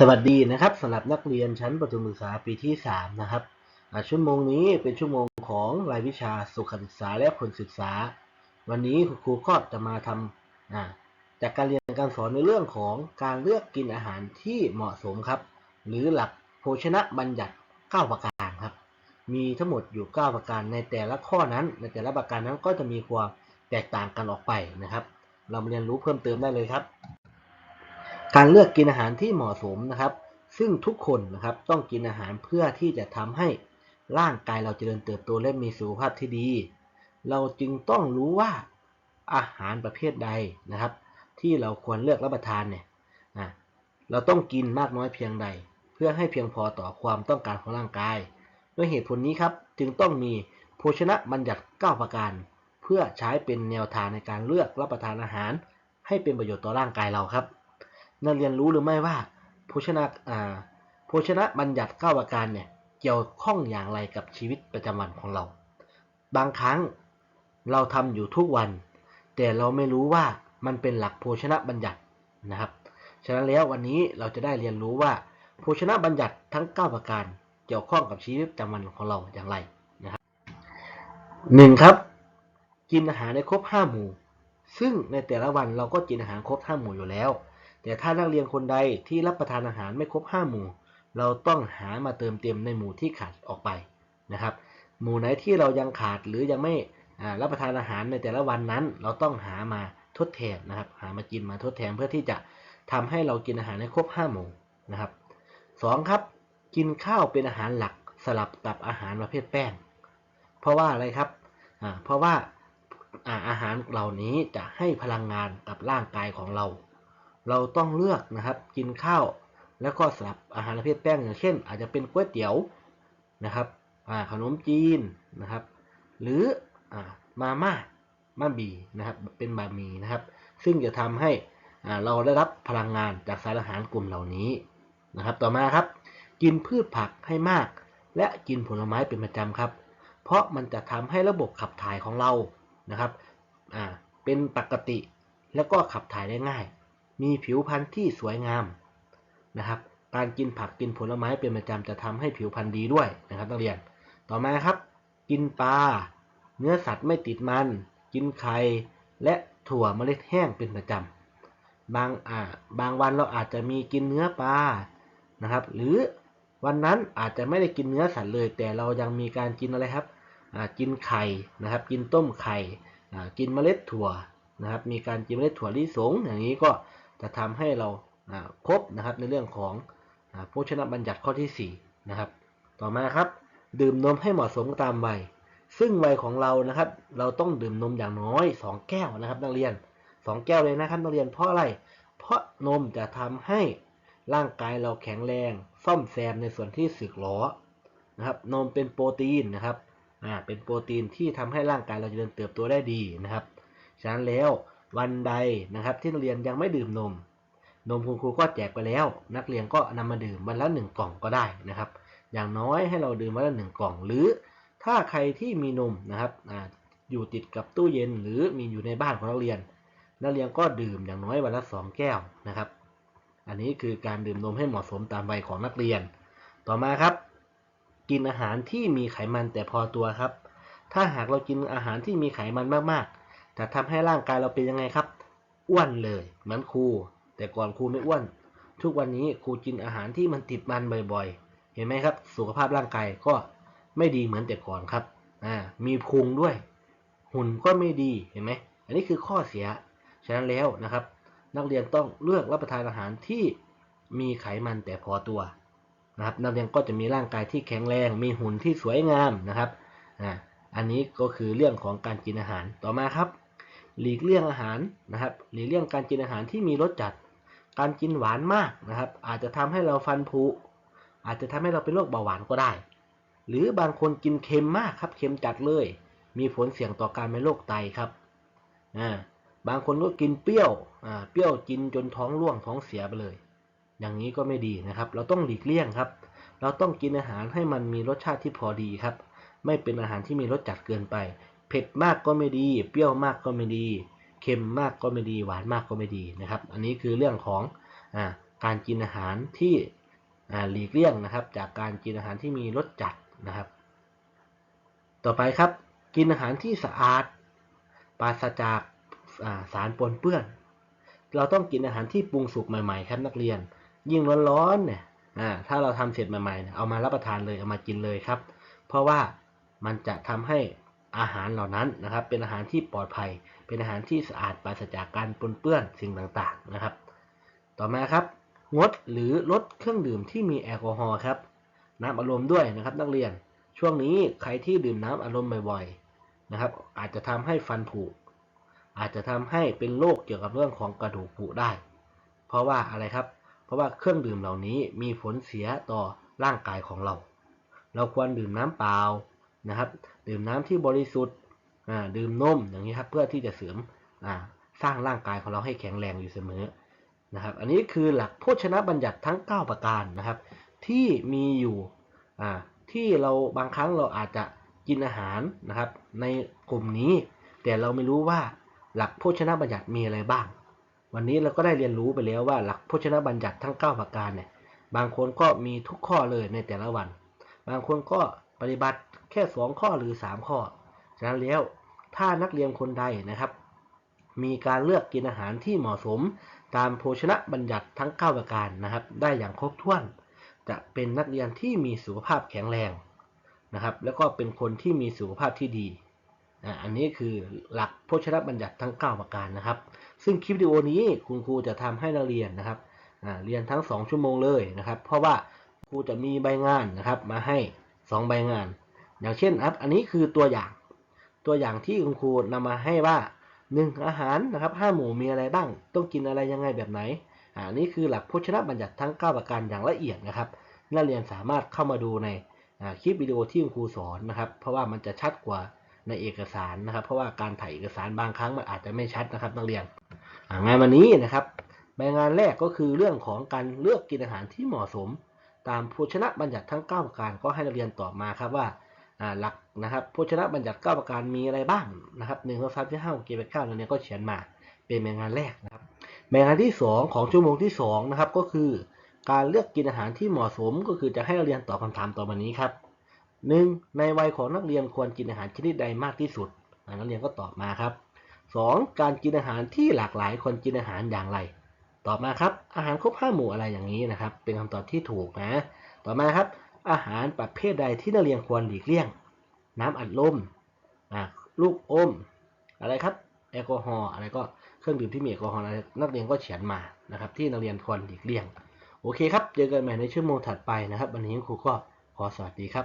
สวัสดีนะครับสำหรับนักเรียนชั้นประถมศึกษาปีที่ 3 นะครับชั่วโมงนี้เป็นชั่วโมงของรายวิชาสุขศึกษาและผลศึกษา วันนี้คุณครูก็จะมาทำจากการเรียนการสอนในเรื่องของการเลือกกินอาหารที่เหมาะสมครับ หรือหลักโภชนะบัญญัติ 9 ประการครับ มีทั้งหมดอยู่ 9 ประการในแต่ละข้อนั้น ในแต่ละประการนั้นก็จะมีความแตกต่างกันออกไปนะครับ เรามาเรียนรู้เพิ่มเติมได้เลยครับ การเลือกกินอาหารที่เหมาะสมนะครับ ซึ่งทุกคนนะครับต้องกินอาหารเพื่อที่จะทำให้ร่างกายเราเจริญเติบโตและมีสุขภาพที่ดี เราจึงต้องรู้ว่าอาหารประเภทใดนะครับ ที่เราควรเลือกรับประทานเนี่ยเราต้องกินมากน้อยเพียงใด เพื่อให้เพียงพอต่อความต้องการของร่างกาย ด้วยเหตุผลนี้ครับจึงต้องมีโภชนะบัญญัติ 9 ประการ เพื่อใช้เป็นแนวทางในการเลือกรับประทานอาหาร ให้เป็นประโยชน์ต่อร่างกายเราครับ นักเรียนรู้หรือไม่ว่าโภชนะอ่าโภชนะบัญญัติ9ประการเนี่ยเกี่ยวข้องอย่างไรกับชีวิตประจำวันของเรา บางครั้งเราทำอยู่ทุกวัน แต่เราไม่รู้ว่ามันเป็นหลักโภชนะบัญญัตินะครับ ฉะนั้นแล้ววันนี้เราจะได้เรียนรู้ว่าโภชนะบัญญัติทั้ง 9 ประการเกี่ยวข้องกับชีวิตประจำวันของเราอย่างไรนะครับหนึ่งครับ กินอาหารในครบ5หมู่ ซึ่งในแต่ละวันเราก็กินอาหารครบ5หมู่อยู่แล้ว แต่ถ้านักเรียนคนใดที่รับประทานอาหารไม่ครบ5หมู่ เราต้องหามาเติมเต็มในหมู่ที่ขาดออกไปนะครับ หมู่ไหนที่เรายังขาดหรือยังไม่รับประทานอาหารในแต่ละวันนั้น เราต้องหามาทดแทนนะครับ หามากินมาทดแทนเพื่อที่จะทำให้เรากินอาหารให้ครบ5หมู่นะครับสองครับ กินข้าวเป็นอาหารหลักสลับกับอาหารประเภทแป้ง เพราะว่าอะไรครับเพราะว่าอ่าอาหารเหล่านี้จะให้พลังงานกับร่างกายของเรา เราต้องเลือกนะครับกินข้าว แล้วก็สลับอาหารประเภทแป้งอย่างเช่น อาจจะเป็นก๋วยเตี๋ยวนะครับขนมจีนนะครับ หรืออมาม่ามาบีนะครับเป็นบะหมี่นะครับ ซึ่งจะทำให้เราได้รับพลังงานจากสารอาหารกลุ่มเหล่านี้นะครับ ต่อมาครับ กินพืชผักให้มาก และกินผลไม้เป็นประจำครับ เพราะมันจะทำให้ระบบขับถ่ายของเรานะครับเป็นปกติแล้วก็ขับถ่ายได้ง่าย มีผิวพรรณที่สวยงามนะครับ การกินผักกินผลไม้เป็นประจำจะทำให้ผิวพรรณดีด้วยนะครับนักเรียน ต่อมาครับ กินปลา เนื้อสัตว์ไม่ติดมัน กินไข่และถั่วเมล็ดแห้งเป็นประจำ บางอ่าบางวันเราอาจจะมีกินเนื้อปลานะครับ หรือวันนั้นอาจจะไม่ได้กินเนื้อสัตว์เลย แต่เรายังมีการกินอะไรครับอ่ากินไข่นะครับ กินต้มไข่อ่ากินเมล็ดถั่วนะครับ มีการกินเมล็ดถั่วลิสงอย่างนี้ก็ จะทำให้เราครบนะครับในเรื่องของอ่าโภชนะบัญญัติข้อที่สี่นะครับ ต่อมาครับ ดื่มนมให้เหมาะสมตามวัย ซึ่งวัยของเรานะครับ เราต้องดื่มนมอย่างน้อย 2 แก้วนะครับนักเรียน 2 แก้วเลยนะครับนักเรียนเพราะอะไร เพราะนมจะทำให้ร่างกายเราแข็งแรง ซ่อมแซมในส่วนที่สึกหรอนะครับ นมเป็นโปรตีนนะครับอ่าเป็นโปรตีนที่ทำให้ร่างกายเราจเจริญเติบโตได้ดีนะครับ ฉะนั้นแล้ว วันใดนะครับที่นักเรียนยังไม่ดื่มนม นมคุณครูก็แจกไปแล้ว นักเรียนก็นำมาดื่มวันละหนึ่งกล่องก็ได้นะครับ อย่างน้อยให้เราดื่มวันละหนึ่งกล่อง หรือถ้าใครที่มีนมนะครับออยู่ติดกับตู้เย็น หรือมีอยู่ในบ้านของนักเรียน นักเรียนก็ดื่มอย่างน้อยวันละสองแก้วนะครับ อันนี้คือการดื่มนมให้เหมาะสมตามวัยของนักเรียน ต่อมาครับ กินอาหารที่มีไขมันแต่พอตัวครับ ถ้าหากเรากินอาหารที่มีไขมันมากๆ จะทำให้ร่างกายเราเป็นยังไงครับ อ้วนเลย เหมือนครู แต่ก่อนครูไม่อ้วน ทุกวันนี้ครูกินอาหารที่มันติดมันบ่อยๆ เห็นไหมครับ สุขภาพร่างกายก็ไม่ดีเหมือนแต่ก่อนครับอ่ามีพุงด้วย หุ่นก็ไม่ดีเห็นไหมอันนี้คือข้อเสีย ฉะนั้นแล้วนะครับ นักเรียนต้องเลือกรับประทานอาหารที่มีไขมันแต่พอตัวนะครับนักเรียนก็จะมีร่างกายที่แข็งแรง มีหุ่นที่สวยงามนะครับอ่าอันนี้ก็คือเรื่องของการกินอาหารต่อมาครับ หลีกเลี่ยงอาหารนะครับ หลีกเลี่ยงการกินอาหารที่มีรสจัด การกินหวานมากนะครับ อาจจะทำให้เราฟันผุ อาจจะทำให้เราเป็นโรคเบาหวานก็ได้ หรือบางคนกินเค็มมากครับ เค็มจัดเลย มีผลเสี่ยงต่อการเป็นโรคไตครับอ่าบางคนก็กินเปรี้ยวอ่าเปรี้ยวกินจนท้องร่วงท้องเสียไปเลย อย่างนี้ก็ไม่ดีนะครับ เราต้องหลีกเลี่ยงครับ เราต้องกินอาหารให้มันมีรสชาติที่พอดีครับ ไม่เป็นอาหารที่มีรสจัดเกินไป เผ็ดมากก็ไม่ดี เปรี้ยวมากก็ไม่ดี เค็มมากก็ไม่ดี หวานมากก็ไม่ดีนะครับ อันนี้คือเรื่องของอการกินอาหารที่หลีกเลี่ยงนะครับ จากการกินอาหารที่มีรสจัดนะครับ ต่อไปครับ กินอาหารที่สะอาด ปราศจากาสารปนเปื้อน เราต้องกินอาหารที่ปรุงสุกใหม่ๆ ครับนักเรียน ยิ่งร้อนๆเนี่ยถ้าเราทำเสร็จใหม่ๆ เอามารับประทานเลย เอามากินเลยครับ เพราะว่ามันจะทำให้ อาหารเหล่านั้นนะครับ เป็นอาหารที่ปลอดภัย เป็นอาหารที่สะอาดปราศจากการปนเปื้อนสิ่งต่างๆนะครับ ต่อมาครับงดหรือลดเครื่องดื่มที่มีแอลกอฮอล์ครับ น้ำอารมณ์ด้วยนะครับนักเรียน ช่วงนี้ใครที่ดื่มน้ำอารมณ์บ่อยๆนะครับ อาจจะทำให้ฟันผุอาจจะทำให้เป็นโรคเกี่ยวกับเรื่องของกระดูกผุได้ เพราะว่าอะไรครับ เพราะว่าเครื่องดื่มเหล่านี้มีผลเสียต่อร่างกายของเรา เราควรดื่มน้ำเปล่า นะครับดื่มน้ำที่บริสุทธิ์ดื่มนมอย่างนี้ครับเพื่อที่จะเสริมสร้างร่างกายของเราให้แข็งแรงอยู่เสมอนะครับ อันนี้คือหลักโภชนะบัญญัติทั้ง 9 ประการนะครับ ที่มีอยู่ที่เราบางครั้งเราอาจจะกินอาหารนะครับ ในกลุ่มนี้ แต่เราไม่รู้ว่าหลักโภชนะบัญญัติมีอะไรบ้าง วันนี้เราก็ได้เรียนรู้ไปแล้วว่าหลักโภชนะบัญญัติทั้ง 9 ประการเนี่ยบางคนก็มีทุกข้อเลยในแต่ละวัน บางคนก็ ปฏิบัติแค่ 2 ข้อหรือ 3 ข้อ ฉะนั้นแล้วถ้านักเรียนคนใดนะครับ มีการเลือกกินอาหารที่เหมาะสมตามโภชนะบัญญัติทั้ง 9 ประการนะครับ ได้อย่างครบถ้วน จะเป็นนักเรียนที่มีสุขภาพแข็งแรงนะครับ แล้วก็เป็นคนที่มีสุขภาพที่ดีอันนี้คือหลักโภชนะบัญญัติทั้ง 9 ประการนะครับ ซึ่งคลิปวิดีโอนี้คุณครูจะทำให้นักเรียนนะครับเรียนทั้ง 2 ชั่วโมงเลยนะครับ เพราะว่าครูจะมีใบงานนะครับมาให้ 2 ใบงาน อย่างเช่นครับอันนี้คือตัวอย่าง ตัวอย่างที่คุณครูนำมาให้ว่าหนึ่งอาหารนะครับห้าหมู่มีอะไรบ้าง ต้องกินอะไรยังไงแบบไหนอ่านี่คือหลักโภชนะบัญญัติทั้ง 9 ประการอย่างละเอียดนะครับ นักเรียนสามารถเข้ามาดูในคลิปวิดีโอที่คุณครูสอนนะครับ เพราะว่ามันจะชัดกว่าในเอกสารนะครับ เพราะว่าการถ่ายเอกสารบางครั้งมันอาจจะไม่ชัดนะครับนักเรียนงานวันนี้นะครับใบงานแรกก็คือเรื่องของการเลือกกินอาหารที่เหมาะสม ตามโภชนะบัญญัติทั้ง 9 ประการก็ให้นักเรียนต่อมาครับว่าหลักนะครับโภชนะบัญญัติ 9 ประการมีอะไรบ้างนะครับหนึ่งสองสามสี่ห้าหกเจ็ดแปดเก้านักเรียนก็เขียนมาเป็นใบงานแรกนะครับใบงานที่ 2 ของชั่วโมงที่2นะครับก็คือการเลือกกินอาหารที่เหมาะสมก็คือจะให้นักเรียนตอบคำถามต่อมานี้ครับหนึ่งในวัยของนักเรียนควรกินอาหารชนิดใดมากที่สุดนักเรียนก็ตอบมาครับสองการกินอาหารที่หลากหลายควรกินอาหารอย่างไร ตอบมาครับ อาหารครบห้าหมู่อะไรอย่างนี้นะครับ เป็นคำตอบที่ถูกนะ ต่อมาครับ อาหารประเภทใดที่นักเรียนควรหลีกเลี่ยง น้ำอัดลมลูกอม อะไรครับ แอลกอฮอล์อะไรก็เครื่องดื่มที่มีแอลกอฮอล์นักเรียนก็เขียนมานะครับ ที่นักเรียนควรหลีกเลี่ยง โอเคครับ เจอกันใหม่ในชั่วโมงถัดไปนะครับ วันนี้ครูก็ขอสวัสดีครับ